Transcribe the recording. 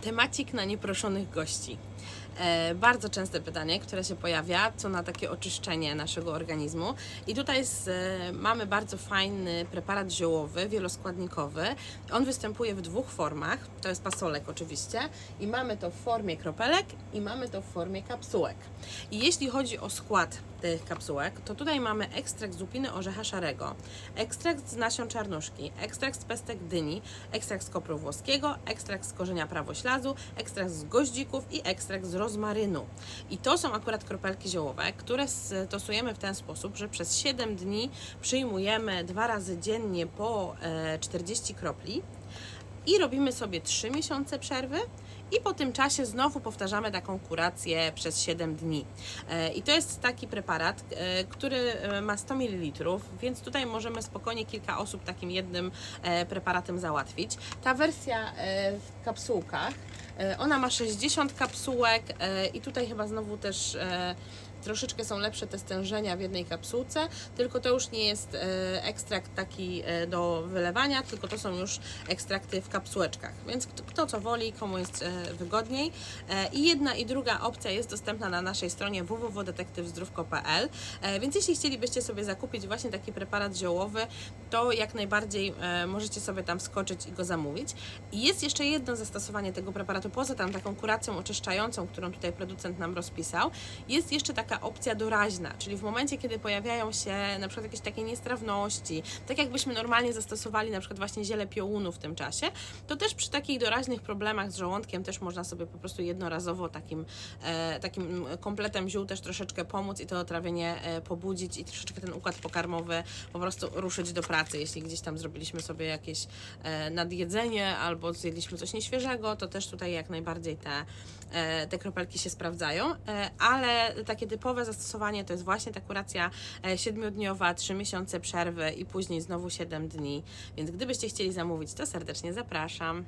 Temacik na nieproszonych gości. E, bardzo częste pytanie, które się pojawia, co na takie oczyszczenie naszego organizmu. I tutaj z, e, mamy bardzo fajny preparat ziołowy, wieloskładnikowy. On występuje w dwóch formach. To jest pasolek oczywiście. I mamy to w formie kropelek i mamy to w formie kapsułek. I jeśli chodzi o skład tych kapsułek, to tutaj mamy ekstrakt z łupiny orzecha szarego, ekstrakt z nasion czarnuszki, ekstrakt z pestek dyni, ekstrakt z kopru włoskiego, ekstrakt z korzenia prawoślazu, ekstrakt z goździków i ekstrakt z rozmarynu. I to są akurat kropelki ziołowe, które stosujemy w ten sposób, że przez 7 dni przyjmujemy dwa razy dziennie po e, 40 kropli i robimy sobie 3 miesiące przerwy. I po tym czasie znowu powtarzamy taką kurację przez 7 dni. E, I to jest taki preparat, e, który e, ma 100 ml, więc tutaj możemy spokojnie kilka osób takim jednym e, preparatem załatwić. Ta wersja e, w kapsułkach, e, ona ma 60 kapsułek e, i tutaj chyba znowu też e, troszeczkę są lepsze te stężenia w jednej kapsułce, tylko to już nie jest e, ekstrakt taki e, do wylewania, tylko to są już ekstrakty w kapsułeczkach. Więc kto, co woli, komu jest e, wygodniej. I jedna i druga opcja jest dostępna na naszej stronie www.detektywzdrówko.pl. Więc jeśli chcielibyście sobie zakupić właśnie taki preparat ziołowy, to jak najbardziej możecie sobie tam skoczyć i go zamówić. I jest jeszcze jedno zastosowanie tego preparatu, poza tam taką kuracją oczyszczającą, którą tutaj producent nam rozpisał, jest jeszcze taka opcja doraźna, czyli w momencie, kiedy pojawiają się na przykład jakieś takie niestrawności, tak jakbyśmy normalnie zastosowali na przykład właśnie ziele piołunu w tym czasie, to też przy takich doraźnych problemach z żołądkiem też można sobie po prostu jednorazowo takim, e, takim kompletem ziół też troszeczkę pomóc i to trawienie e, pobudzić i troszeczkę ten układ pokarmowy po prostu ruszyć do pracy. Jeśli gdzieś tam zrobiliśmy sobie jakieś e, nadjedzenie albo zjedliśmy coś nieświeżego, to też tutaj jak najbardziej te, te kropelki się sprawdzają, ale takie zastosowanie to jest właśnie ta kuracja e, siedmiodniowa, trzy miesiące przerwy i później znowu 7 dni, więc gdybyście chcieli zamówić, to serdecznie zapraszam.